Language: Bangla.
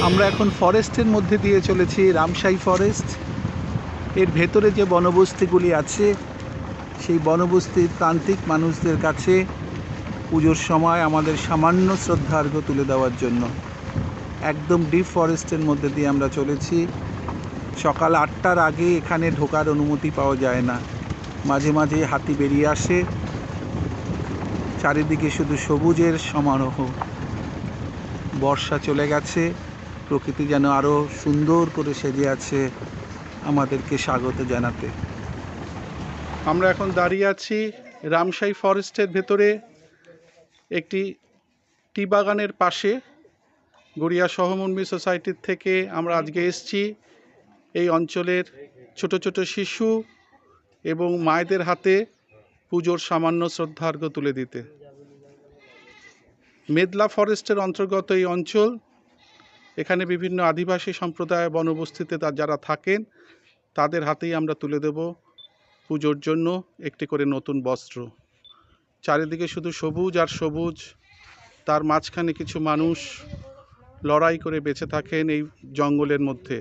আমরা এখন ফরেস্টের মধ্যে দিয়ে চলেছি রামসাই ফরেস্ট। এর ভেতরে যে বনবস্তিগুলি আছে, সেই বনবস্তির প্রান্তিক মানুষদের কাছে পুজোর সময় আমাদের সামান্য শ্রদ্ধার্ঘ তুলে দেওয়ার জন্য। একদম ডিপ ফরেস্টের মধ্যে দিয়ে আমরা চলেছি। সকাল আটটার আগে এখানে ঢোকার অনুমতি পাওয়া যায় না। মাঝে মাঝে হাতি বেরিয়ে আসে। চারিদিকে শুধু সবুজের সমারোহ। বর্ষা চলে গেছে। প্রকৃতি যেন আরও সুন্দর করে সেজে আছে আমাদেরকে স্বাগত জানাতে। আমরা এখন দাঁড়িয়ে আছি রামসাই ফরেস্টের ভেতরে, একটি টি বাগানের পাশে। গড়িয়া সহমর্মী সোসাইটির থেকে আমরা আজকে এসছি। এই অঞ্চলের ছোট ছোট শিশু এবং মায়েদের হাতে পুজোর সামান্য শ্রদ্ধার্ঘ্য তুলে দিতে। মেদলা ফরেস্টের অন্তর্গত এই অঞ্চল এখানে বিভিন্ন আদিবাসী সম্প্রদায় বনবস্তিতে যারা থাকেন, তাদের হাতেই আমরা তুলে দেব পুজোর জন্য একটি করে নতুন বস্ত্র। চারিদিকে শুধু সবুজ আর সবুজ, তার মাঝখানে কিছু মানুষ লড়াই করে বেঁচে থাকেন এই জঙ্গলের মধ্যে।